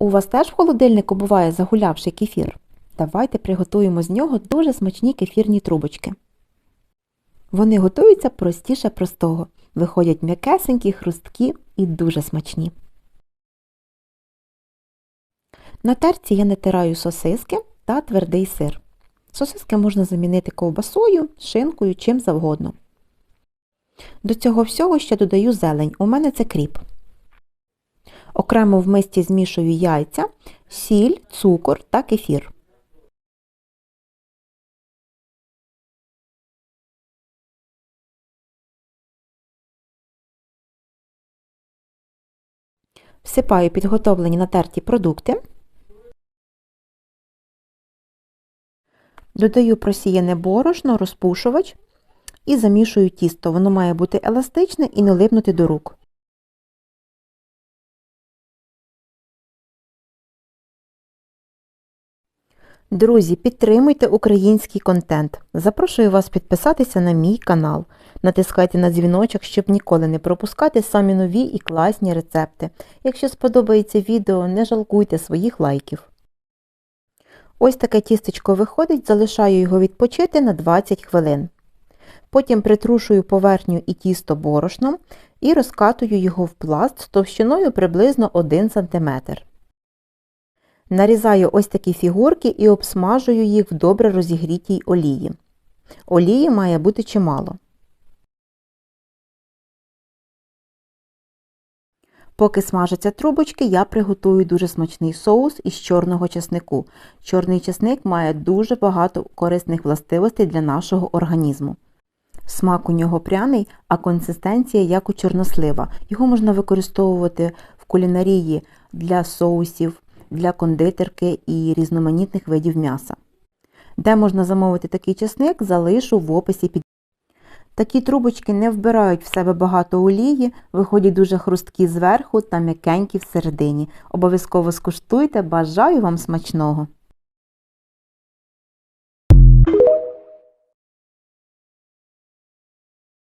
У вас теж в холодильнику буває загулявший кефір? Давайте приготуємо з нього дуже смачні кефірні трубочки. Вони готуються простіше простого, виходять м'якесенькі, хрусткі і дуже смачні. На терці я натираю сосиски та твердий сир. Сосиски можна замінити ковбасою, шинкою, чим завгодно. До цього всього ще додаю зелень. У мене це кріп. Окремо в мисці змішую яйця, сіль, цукор та кефір. Всипаю підготовлені натерті продукти. Додаю просіяне борошно, розпушувач і замішую тісто. Воно має бути еластичне і не липнути до рук. Друзі, підтримуйте український контент. Запрошую вас підписатися на мій канал. Натискайте на дзвіночок, щоб ніколи не пропускати самі нові і класні рецепти. Якщо сподобається відео, не жалкуйте своїх лайків. Ось таке тістечко виходить, залишаю його відпочити на 20 хвилин. Потім притрушую поверхню і тісто борошном і розкатую його в пласт товщиною приблизно 1 см. Нарізаю ось такі фігурки і обсмажую їх в добре розігрітій олії. Олії має бути чимало. Поки смажаться трубочки, я приготую дуже смачний соус із чорного чеснику. Чорний чесник має дуже багато корисних властивостей для нашого організму. Смак у нього пряний, а консистенція як у чорнослива. Його можна використовувати в кулінарії для соусів, для кондитерки і різноманітних видів м'яса. Де можна замовити такий чесник, залишу в описі під. Такі трубочки не вбирають в себе багато олії, виходять дуже хрусткі зверху та м'якенькі всередині. Обов'язково скуштуйте, бажаю вам смачного!